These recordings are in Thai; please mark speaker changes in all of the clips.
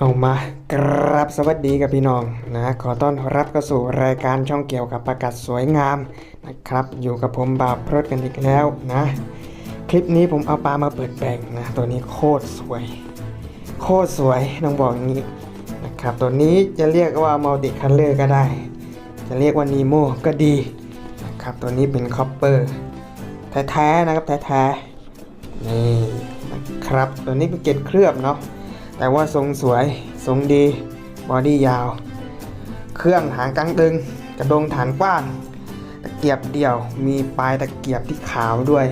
Speaker 1: เอามากราบสวัสดีกับพี่น้องนะขอต้อนรับเข้าสู่รายการช่องเกี่ยวกับประกาศสวยงามนะครับ อยู่กับผมบาพรดกันอีกแล้วนะ คลิปนี้ผมเอาปลามาเปิดแบ่งนะ ตัวนี้โคตรสวย โคตรสวยต้องบอกอย่างนี้นะครับ ตัวนี้จะเรียกว่ามัลติคัลเลอร์ก็ได้ จะเรียกว่านีโมก็ดีนะครับ ตัวนี้เป็นคอปเปอร์แท้ๆนะครับแท้ๆนี่นะครับ ตัวนี้เป็นเกล็ดเคลือบเนาะ แต่ว่าทรงสวยทรงดีบอดี้ยาว เครื่องหางกลางตึง กระดงฐานกว้าง ตะเกียบเดี่ยว มีปลายตะเกียบที่ขาวด้วย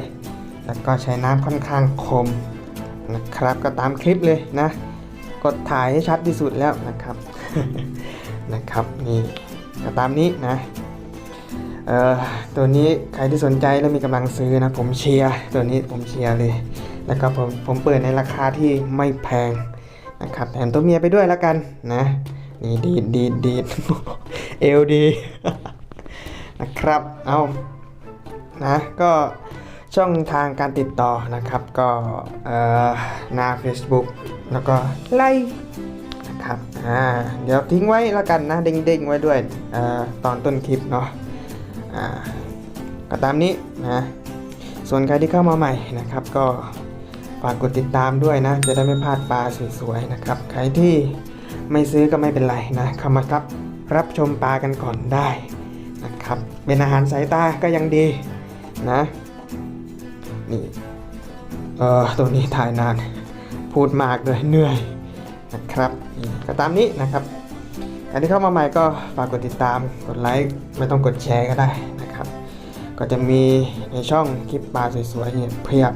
Speaker 1: แล้วก็ใช้น้ำค่อนข้างคมนะครับ ก็ตามคลิปเลยนะ กดถ่ายให้ชัดที่สุดแล้วนะครับนะครับนี่ก็ตามนี้นะเอ่อตัวนี้ใครที่สนใจแล้วมีกำลังซื้อนะ ผมเชียร์ตัวนี้ผมเชียร์เลย แล้วก็ผมผมเปิดในราคาที่ไม่แพง นะครับแถมตัวเมียไปด้วยแล้วกันนะนี่ดีดดีดดีดเอลดีนะครับเอานะก็ช่องทางการติดต่อนะครับก็เอ่อหน้า Facebook แล้วก็ไลค์นะครับอ่าเดี๋ยวทิ้งไว้แล้วกันนะเด้งๆไว้ด้วยเอ่อตอนต้นคลิปเนาะอ่าก็ตามนี้นะส่วนใครที่เข้ามาใหม่นะครับก็ากกดติดตามด้วยนะ จะได้ไม่พลาดปลาสวยๆนะครับ ใครที่ไม่ซื้อก็ไม่เป็นไรนะเข้ามารับรับชมปลากันก่อนได้นะครับ เป็นอาหารสายตาก็ยังดีนะนี่เออตัวนี้ถ่ายนาน พูดมากเลยเหนื่อยนะครับก็ตามนี้นะครับใครที่เข้ามาใหม่ก็ฝากกดติดตามกดไลค์ไม่ต้องกดแชร์ก็ได้นะครับ ก็จะมีในช่องคลิปปลาสวยๆเนี่ยเพียบ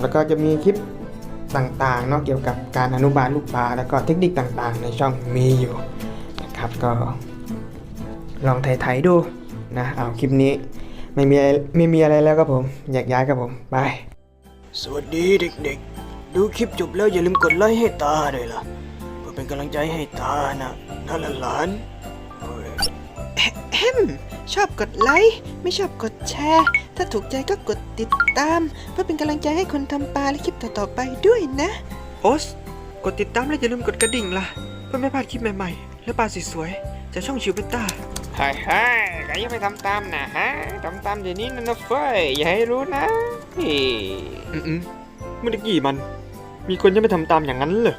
Speaker 1: แล้วก็จะมีคลิปต่างๆเนาะเกี่ยวกับการอนุบาลลูกปลาแล้วก็เทคนิคต่างๆ ในช่องมีอยู่นะครับก็ลองไถ่ายๆดูนะเอาคลิปนี้ไม่มีอะไรไม่มีอะไรแล้วครับผมอยากย้ายครับผมบาย
Speaker 2: สวัสดีเด็กๆ ดูคลิปจบแล้วอย่าลืมกดไลค์ให้ตาด้วยล่ะเพื่อเป็นกำลังใจให้ตานะน่าหลานๆเฮ้ย
Speaker 3: แฮมชอบกดไลค์ไม่ชอบกดแชร์ ถ้าถูกใจก็กดติดตาม เพื่อเป็นกำลังใจให้คนทำปลาและคลิปต่อๆไปด้วยนะ
Speaker 2: โอสกดติดตามและอย่าลืมกดกระดิ่งล่ะ เพื่อไม่พลาดคลิปใหม่ๆ และปลาสวยๆจากช่องชิวเบต้า
Speaker 1: เฮ้ยเฮ้ยใครยังไม่ทำตามนะฮะทำตามเดี๋ยวนี้นะนะเฟ้ยอย่าให้รู้นะ
Speaker 2: อืมๆเมื่อกี้มัน มีคนยังไม่ทำตามอย่างนั้นเหรอ